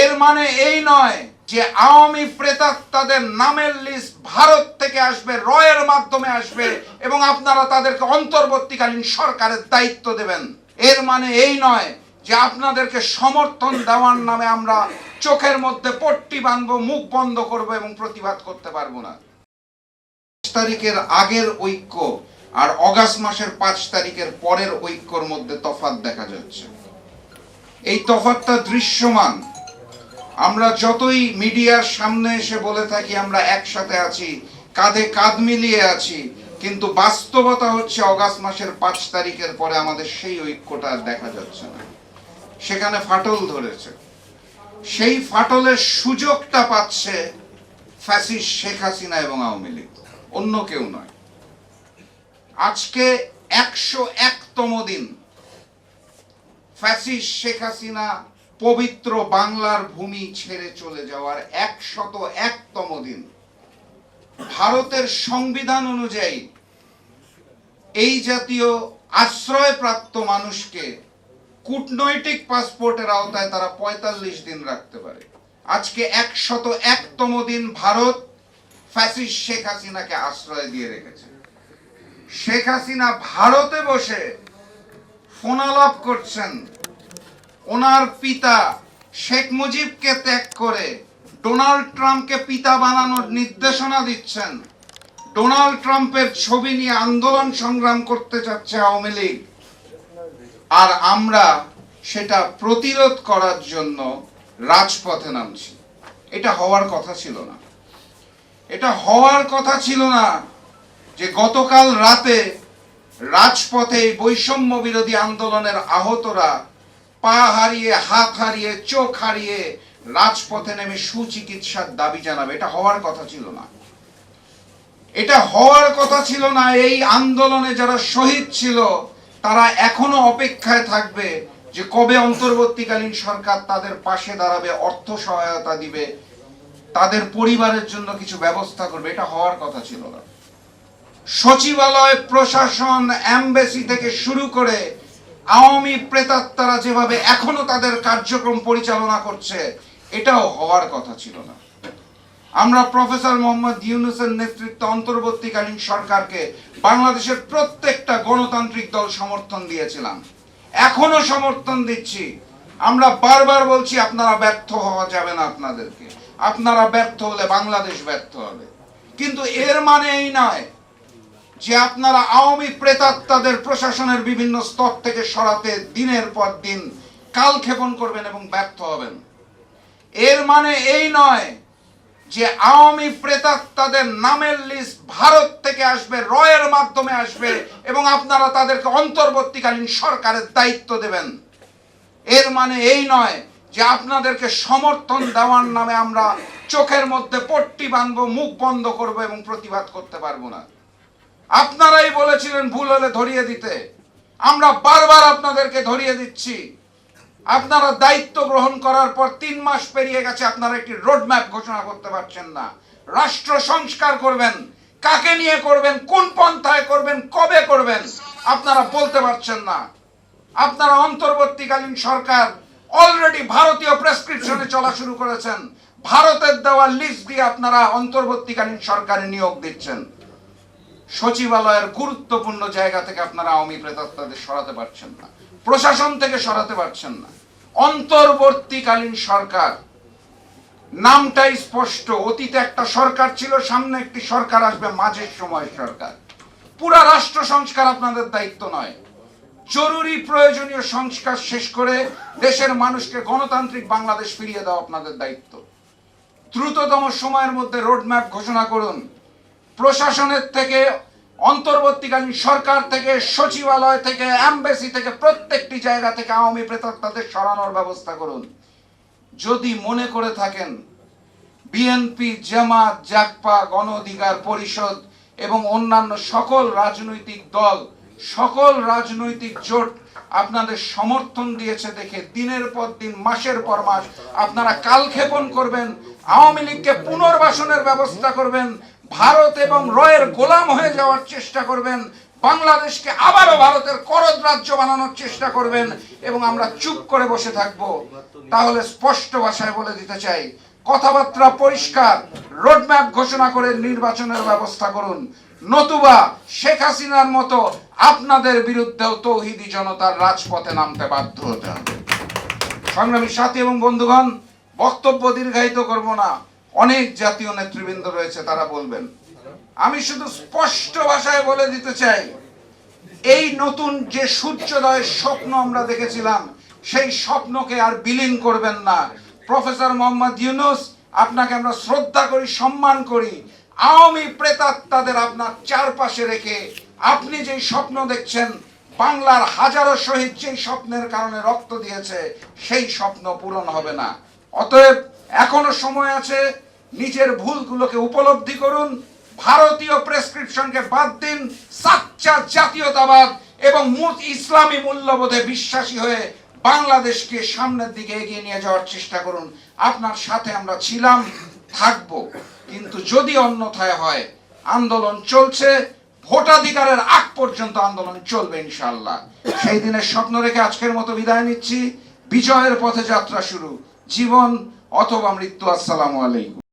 এর মানে এই নয় যে আওয়ামী প্রেতাত্মাদের নামের লিস্ট ভারত থেকে আসবে, রয়ের মাধ্যমে আসবে এবং আপনারা তাদেরকে অন্তর্বর্তীকালীন সরকারের দায়িত্ব দেবেন। এর মানে এই নয় যে আপনাদেরকে সমর্থন দেওয়ার নামে আমরা চোখের মধ্যে পট্টি বাঁধবো, মুখ বন্ধ করব এবং প্রতিবাদ করতে পারব না। তারিখের আগের ঐক্য আর অগাস্ট মাসের পাঁচ তারিখের পরের ঐক্যর মধ্যে তফাৎ দেখা যাচ্ছে। এই তফাৎটা দৃশ্যমান। আমরা যতই মিডিয়ার সামনে এসে বলে থাকি, আমরা একসাথে আছি, কাঁধে কাঁধ মিলিয়ে আছি, কিন্তু বাস্তবতা হচ্ছে অগাস্ট মাসের পাঁচ তারিখের পরে আমাদের সেই ঐক্যটা আর দেখা যাচ্ছে না। সেখানে ফাটল ধরেছে। সেই ফাটলের সুযোগটা পাচ্ছে ফ্যাসিস শেখ হাসিনা এবং আওয়ামী লীগ। অন্য কেউ নয়। আজকে একশো একতম দিন ফ্যাসিস শেখ হাসিনা পবিত্র বাংলার ভূমি ছেড়ে চলে যাওয়ার একশত একতম দিন। ভারতের সংবিধান অনুযায়ী এই জাতীয় আশ্রয়প্রাপ্ত মানুষকে কূটনৈতিক পাসপোর্টের আওতায় তারা পঁয়তাল্লিশ দিন রাখতে পারে। আজকে একশত একতম দিন ভারত ফ্যাসিস শেখ হাসিনাকে আশ্রয় দিয়ে রেখেছে। শেখ হাসিনা ভারতে বসে ফোনালাপ করছেন। ওনার পিতা শেখ মুজিবকে ত্যাগ করে ডোনাল্ড ট্রাম্পকে পিতা বানানোর নির্দেশনা দিচ্ছেন। ডোনাল্ড ট্রাম্পের ছবি নিয়ে আন্দোলন সংগ্রাম করতে চাচ্ছে আওয়ামী লীগ। আর আমরা সেটা প্রতিরোধ করার জন্য রাজপথে নামছি। এটা হওয়ার কথা ছিল না। এটা হওয়ার কথা ছিল না যে গতকাল রাতে রাজপথে বৈষম্য বিরোধী আন্দোলনের আহতরা পা হারিয়ে, হাত হারিয়ে, চোখ হারিয়ে রাজপথে নেমে সুচিকিৎসার দাবি জানাবে। এটা হওয়ার কথা ছিল না। এটা হওয়ার কথা ছিল না। এই আন্দোলনে যারা শহীদ ছিল, তারা এখনও অপেক্ষায় থাকবে যে কবে অন্তর্বর্তীকালীন সরকার তাদের পাশে দাঁড়াবে, অর্থ সহায়তা দিবে, তাদের পরিবারের জন্য কিছু ব্যবস্থা করবে। এটা হওয়ার কথা ছিল না। সচিবালয় প্রশাসন, এমবেসি থেকে শুরু করে আওয়ামী প্রেতাত্মারা যেভাবে এখনও তাদের কার্যক্রম পরিচালনা করছে, এটাও হওয়ার কথা ছিল না। আমরা প্রফেসর মোহাম্মদ ইউনুসের নেতৃত্বে অন্তর্বর্তীকালীন সরকারকে বাংলাদেশের প্রত্যেকটা গণতান্ত্রিক দল সমর্থন দিয়েছিলাম। এখনও সমর্থন দিচ্ছি। আমরা বারবার বলছি, আপনারা ব্যর্থ হওয়া যাবে না আপনাদেরকে। আপনারা ব্যর্থ হলে বাংলাদেশ ব্যর্থ হবে। কিন্তু এর মানে এই নয় যে আপনারা আওয়ামী প্রেতাত্মাদের প্রশাসনের বিভিন্ন স্তর থেকে সরাতে দিনের পর দিন কালক্ষেপণ করবেন এবং ব্যর্থ হবেন। এর মানে এই নয় যে আওয়ামী প্রেতাত্মাদের নামের লিস্ট ভারত থেকে আসবে, রয়ের মাধ্যমে আসবে এবং আপনারা তাদেরকে অন্তর্বর্তীকালীন সরকারের দায়িত্ব দেবেন। এর মানে এই নয় যে আপনাদেরকে সমর্থন দেওয়ার নামে আমরা চোখের মধ্যে পট্টি বাঁধবো, মুখ বন্ধ করব এবং প্রতিবাদ করতে পারব না। আপনারাই বলেছিলেন ভুল হলে ধরিয়ে দিতে। আমরা বারবার আপনাদেরকে ধরিয়ে দিচ্ছি। আপনারা দায়িত্ব গ্রহণ করার পর তিন মাস পেরিয়ে গেছে আপনারা একটি রোডম্যাপ ঘোষণা করতে পারছেন না। রাষ্ট্র সংস্কার করবেন, কাকে নিয়ে করবেন, কোন পন্থায় করবেন, কবে করবেন, আপনারা বলতে পারছেন না। আপনারা অন্তর্বর্তীকালীন সরকার অলরেডি ভারতীয় প্রেসক্রিপশনে চলা শুরু করেছেন। ভারতের দেওয়া লিস্ট দিয়ে আপনারা অন্তর্বর্তীকালীন সরকারে নিয়োগ দিচ্ছেন। সচিবালয়ের গুরুত্বপূর্ণ জায়গা থেকে আপনারা আওয়ামী প্রেতাত্মাদের সরাতে পারছেন না। প্রশাসন থেকে সরাতে পারছেন না। অন্তর্বর্তীকালীন সরকার, নামটাই স্পষ্ট, অতীতে একটা সরকার ছিল, সামনে একটি সরকার আসবে, মাঝের সময় সরকার। পুরা রাষ্ট্র সংস্কার আপনাদের দায়িত্ব নয়। জরুরি প্রয়োজনীয় সংস্কার শেষ করে দেশের মানুষকে গণতান্ত্রিক বাংলাদেশ ফিরিয়ে দেওয়া আপনাদের দায়িত্ব। দ্রুততম সময়ের মধ্যে রোডম্যাপ ঘোষণা করুন। প্রশাসনের থেকে, অন্তর্বর্তীকালীন সরকার থেকে, সচিবালয় থেকে, এমবেসি থেকে, প্রত্যেকটি জায়গা থেকে আওয়ামী প্রেতাত্মাদের সরানোর ব্যবস্থা করুন। যদি মনে করে থাকেন, বিএনপি, জামাত জাকপা গণ অধিকার পরিষদ এবং অন্যান্য সকল রাজনৈতিক দল, সকল রাজনৈতিক জোট আপনাদের সমর্থন দিয়েছে দেখে দিনের পর দিন, মাসের পর মাস আপনারা কালক্ষেপণ করবেন, আওয়ামী লীগকে পুনর্বাসনের ব্যবস্থা করবেন ভারত এবং রয়ের গোলাম হয়ে যাওয়ার চেষ্টা করবেন। বাংলাদেশকে আবারও ভারতের করদ রাজ্য বানানোর চেষ্টা করবেন এবং আমরা চুপ করে বসে থাকব। তাহলে স্পষ্ট ভাষায় বলে দিতে চাই, কথাবার্তা পরিষ্কার, রোডম্যাপ ঘোষণা করে নির্বাচনের ব্যবস্থা করুন। নতুবা শেখ হাসিনার মতো আপনাদের বিরুদ্ধেও তৌহিদি জনতার রাজপথে নামতে বাধ্য হতে হবে। সংগ্রামী সাথী এবং বন্ধুগণ, বক্তব্য দীর্ঘায়িত করব না। অনেক জাতীয় নেতৃবৃন্দ রয়েছে, তারা বলবেন। আমি শুধু স্পষ্ট ভাষায় বলে দিতে চাই, এই নতুন যে সূর্যোদয়ের স্বপ্ন আমরা দেখেছিলাম, সেই স্বপ্নকে আর বিলীন করবেন না। প্রফেসর মোহাম্মদ ইউনুস, আপনাকে আমরা শ্রদ্ধা করি, সম্মান করি। আওয়ামী প্রেতাত্মাদের আপনার চারপাশে রেখে আপনি যেই স্বপ্ন দেখছেন, বাংলার হাজারো শহীদ যেই স্বপ্নের কারণে রক্ত দিয়েছে, সেই স্বপ্ন পূরণ হবে না। অতএব এখনও সময় আছে নিজের ভুলগুলোকে উপলব্ধি করুন, ভারতীয় প্রেসক্রিপশনকে বাদ দিন, সাচ্চা জাতীয়তাবাদ এবং মুত ইসলামী মূল্যবোধে বিশ্বাসী হয়ে বাংলাদেশকে সামনের দিকে এগিয়ে নিয়ে যাওয়ার চেষ্টা করুন। আপনার সাথে আমরা ছিলাম, থাকব। কিন্তু যদি অন্যথায় হয়, আন্দোলন চলছে, ভোটাধিকারের আগ পর্যন্ত আন্দোলন চলবে ইনশাল্লাহ সেই দিনের স্বপ্ন রেখে আজকের মতো বিদায় নিচ্ছি। বিজয়ের পথে যাত্রা শুরু। জীবন অথবা মৃত্যু, আসসালামু আলাইকুম।